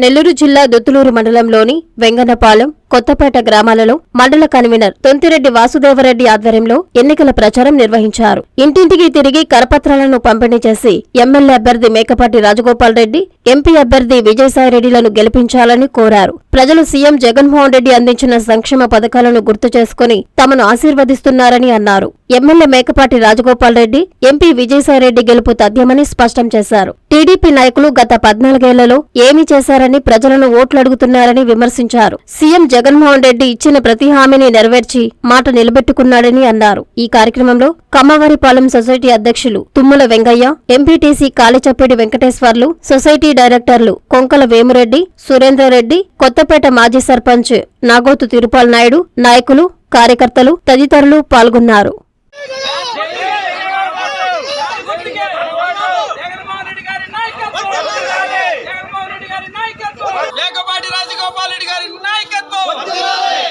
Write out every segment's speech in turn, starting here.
నెల్లూరు జిల్లా దొత్తులూరు మండలంలోని వెంగన్నపాలెం కొత్తపేట గ్రామాలలో మండల కన్వీనర్ తొంతిరెడ్డి వాసుదేవరెడ్డి ఆధ్వర్యంలో ఎన్నికల ప్రచారం నిర్వహించారు. ఇంటింటికి తిరిగి కరపత్రాలను పంపిణీ చేసి ఎమ్మెల్యే అభ్యర్థి మేకపాటి రాజగోపాల్ రెడ్డి ఎంపీ అభ్యర్థి విజయసాయిరెడ్డిలను గెలిపించాలని కోరారు. ప్రజలు సీఎం జగన్మోహన్ రెడ్డి అందించిన సంక్షేమ పథకాలను గుర్తు చేసుకుని తమను ఆశీర్వదిస్తున్నారని అన్నారు. ఎమ్మెల్యే మేకపాటి రాజగోపాల్ రెడ్డి ఎంపీ విజయసాయిరెడ్డి గెలుపు తథ్యమని స్పష్టం చేశారు. టీడీపీ నాయకులు గత పద్నాలుగేళ్ళలో ఏమి చేశారని ప్రజలను ఓట్లు అడుగుతున్నారని విమర్శించారు. సీఎం జగన్మోహన్ రెడ్డి ఇచ్చిన ప్రతి హామీని నెరవేర్చి మాట నిలబెట్టుకున్నాడని అన్నారు. ఈ కార్యక్రమంలో కమ్మవారిపాలెం సొసైటీ అధ్యక్షులు తుమ్మల వెంగయ్య ఎంపీటీసీ కాళిచప్పిడి వెంకటేశ్వర్లు సొసైటీ డైరెక్టర్లు కొంకల వేమురెడ్డి సురేంద్రరెడ్డి కొత్తపేట మాజీ సర్పంచ్ నాగోతు తిరుపాల్ నాయుడు నాయకులు కార్యకర్తలు తదితరులు పాల్గొన్నారు జగన్మోహన్ రెడ్డి గారి నాయకత్వం జగన్మోహన్ రెడ్డి గారి నాయకత్వం లేకపాటి రాజగోపాల్ రెడ్డి గారి నాయకత్వం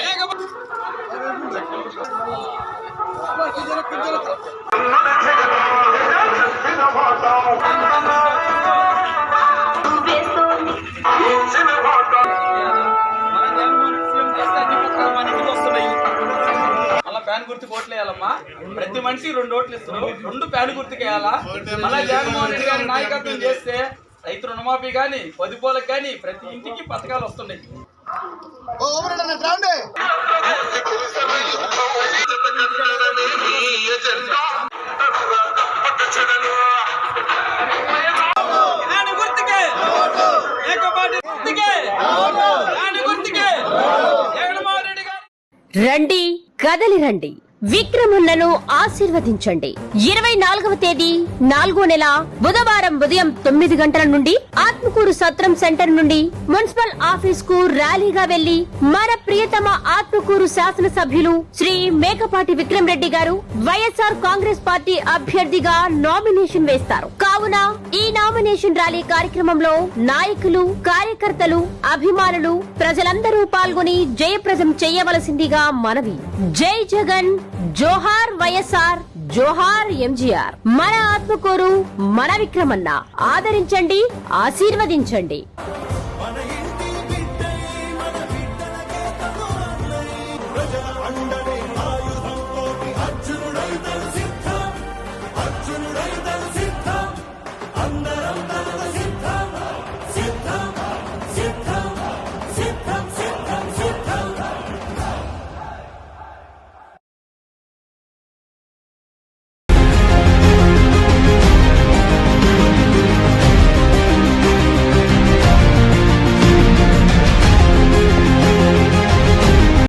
లేకపాటి- మన జగన్మోహన్ రెడ్డి సీఎం చేస్తే అన్ని పథకాలు మన ఇంటికి వస్తున్నాయి. మళ్ళా ఫ్యాన్ గుర్తు ఓట్లేయాలమ్మా ప్రతి మనిషి రెండు ఓట్లు ఇస్తారు రెండు ప్యాన్ గుర్తుకేయాలా మళ్ళా జగన్మోహన్ రెడ్డి గారి నాయకత్వం చేస్తే రైతు రుణమాఫీ గాని పొదుపోలకు కానీ ప్రతి ఇంటికి పథకాలు వస్తున్నాయి రండి కదలి రండి. విక్రమున్నను ఆశీర్వదించండి. ఇరవై నాలుగవ తేదీ నాలుగో నెల బుధవారం ఉదయం తొమ్మిది గంటల నుండి ఆత్మకూరు సత్రం సెంటర్ నుండి మున్సిపల్ ఆఫీస్కు ర్యాలీగా వెళ్ళి మన ప్రియతమ ఆత్మకూరు శాసనసభ్యులు శ్రీ మేకపాటి విక్రమ్ రెడ్డి గారు వైఎస్ఆర్ కాంగ్రెస్ పార్టీ అభ్యర్థిగా నామినేషన్ వేస్తారు. కావున ఈ నామినేషన్ ర్యాలీ కార్యక్రమంలో నాయకులు కార్యకర్తలు అభిమానులు ప్రజలందరూ పాల్గొని జయప్రదం చేయవలసిందిగా మనవి. జై జగన్ జోహార్ వైఎస్ఆర్ జోహార్ ఎంజీఆర్. మన ఆత్మకూరు మన విక్రమన్న ఆదరించండి ఆశీర్వదించండి అండనే